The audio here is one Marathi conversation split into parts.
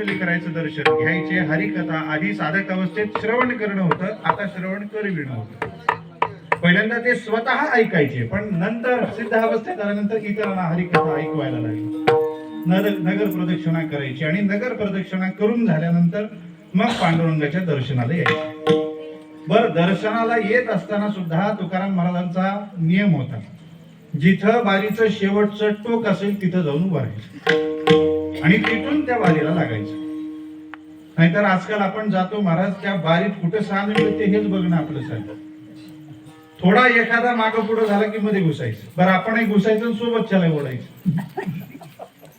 कुंडली करायचं दर्शन. घ्यायचे हरिकथा. आधी साधक अवस्थेत श्रवण करणं होतं. आता श्रवण करविणं होतं. पहिल्यांदा ते स्वतः ऐकायचे. पण नंतर सिद्ध अवस्थेत आल्यानंतर इतरांना हरिकथा ऐकवायला लागली. नगर प्रदक्षिणा करायची आणि नगर प्रदक्षिणा करून झाल्यानंतर मग पांडुरंगाच्या दर्शनाला यायचे. बर दर्शनाला येत असताना सुद्धा तुकाराम महाराजांचा नियम होता. जिथं बारीचं शेवटचं टोक असेल तिथं जाऊन उभं आणि तिथून त्या बारीला लागायचं. नाहीतर आजकाल आपण जातो महाराज त्या बारीत कुठे सांग मिळते हेच बघणं आपलं साहेब थोडा एखादा मागं पुढं झाला की मध्ये घुसायचं. बरं आपणही घुसायचं आणि सोबत त्याला ओढायचं.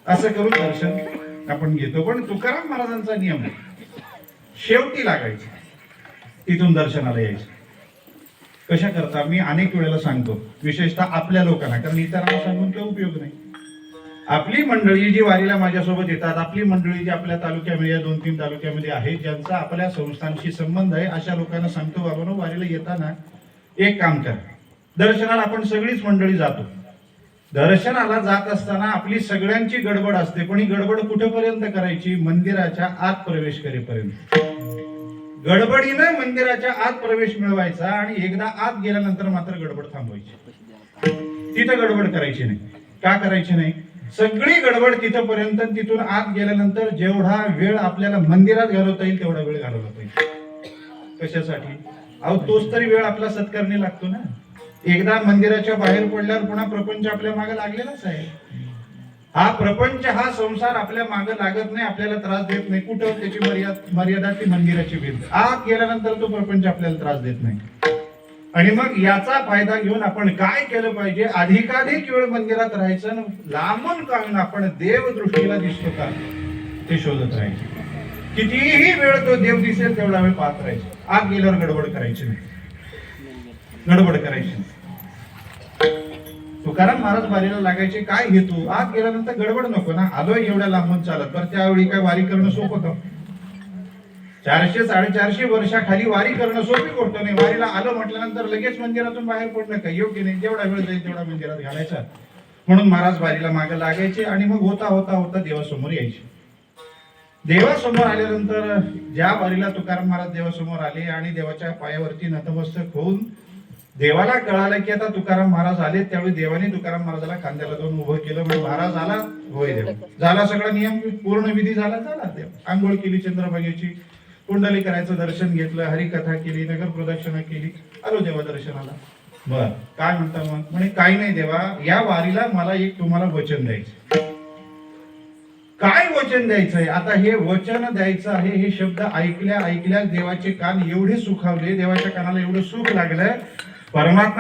असं करून दर्शन आपण घेतो. पण तुकाराम महाराजांचा नियम आहे शेवटी लागायचं. तिथून दर्शनाला यायचं. कशा करता? मी अनेक वेळेला सांगतो. विशेषतः आपल्या लोकांना. कारण इतरांना सांगून काही उपयोग नाही. आपली मंडळी जी वारीला माझ्यासोबत येतात आपली मंडळी जी आपल्या तालुक्यामध्ये या दोन तीन तालुक्यामध्ये आहे ज्यांचा आपल्या संस्थांशी संबंध आहे अशा लोकांना सांगतो बाबानो वारीला येताना एक काम करा. दर्शनाला आपण सगळीच मंडळी जातो. दर्शनाला जात असताना आपली सगळ्यांची गडबड असते पण ही गडबड कुठेपर्यंत करायची? मंदिराच्या आत प्रवेश करेपर्यंत. गडबडीनं मंदिराच्या आत प्रवेश मिळवायचा आणि एकदा आत गेल्यानंतर मात्र गडबड थांबवायची. तिथं गडबड करायची नाही. का करायची नाही? सगळी गडबड तिथपर्यंत तिथून आत गेल्यानंतर जेवढा वेळ आपल्याला मंदिरात घालवता येईल तेवढा वेळ घालवला पाहिजे कशासाठी? अहो तोच तरी वेळ आपला सत्कारणी लागतो ना. एकदा मंदिराच्या बाहेर पडल्यावर पुन्हा प्रपंच आपल्या मागे लागलेलाच आहे हा प्रपंच हा संसार आपल्या मागे लागत नाही आपल्याला त्रास देत नाही. कुठं त्याची मर्यादा मर्यादा ती मंदिराची भिंत. आत गेल्यानंतर तो प्रपंच आपल्याला त्रास देत नाही. आणि मग याचा फायदा घेऊन आपण काय केलं पाहिजे? अधिकाधिक वेळ मंदिरात राहायचं लांबून काढून आपण देव दृष्टीला दिसतो का? ते शोधत राहायचे. कितीही वेळ तो देव दिसेल तेवढा वेळ पाहत राहायचे. आत गेल्यावर गडबड करायची नाही. गडबड करायची तुकाराम महाराज वारीला लागायचे काय घेतो आत गेल्यानंतर गडबड नको ना? आलोय एवढ्या लांबून चालत. तर त्यावेळी काय वारी करणं सोपं का चारशे साडेचारशे वर्षाखाली वारी करणं सोपी गोष्ट नाही. वारीला आलं म्हटल्यानंतर लगेच मंदिरातून बाहेर पडणं काही योग्य नाही. जेवढा वेळ जाईल तेवढा मंदिरात घालायचा. म्हणून महाराज वारीला मागे लागायचे आणि मग होता होता होता देवासमोर यायचे. देवासमोर आल्यानंतर ज्या वारीला तुकाराम महाराज देवासमोर आले आणि देवाच्या पायावरती नतमस्तक होऊन देवाला कळालं की आता तुकाराम महाराज आले त्यावेळी देवाने तुकाराम महाराजाला खांद्याला जाऊन उभं केलं. म्हणजे महाराज आला होय देव. झाला सगळा नियम पूर्ण विधी झाला झाला देव. आंघोळ केली चंद्रभागेची. कुंडली करायचं दर्शन घेतलं हरिकथा केली नगर प्रदक्षिणा केली. आलो देवा दर्शनाला. बर. काय म्हणता मग? म्हणे काही नाही देवा या वारीला मला एक तुम्हाला वचन द्यायचं काय वचन द्यायचंय आता हे वचन द्यायचं आहे हे शब्द ऐकल्या ऐकल्या देवाचे कान एवढे सुखावले देवाच्या कानाला एवढं सुख लागलं. परमात्मा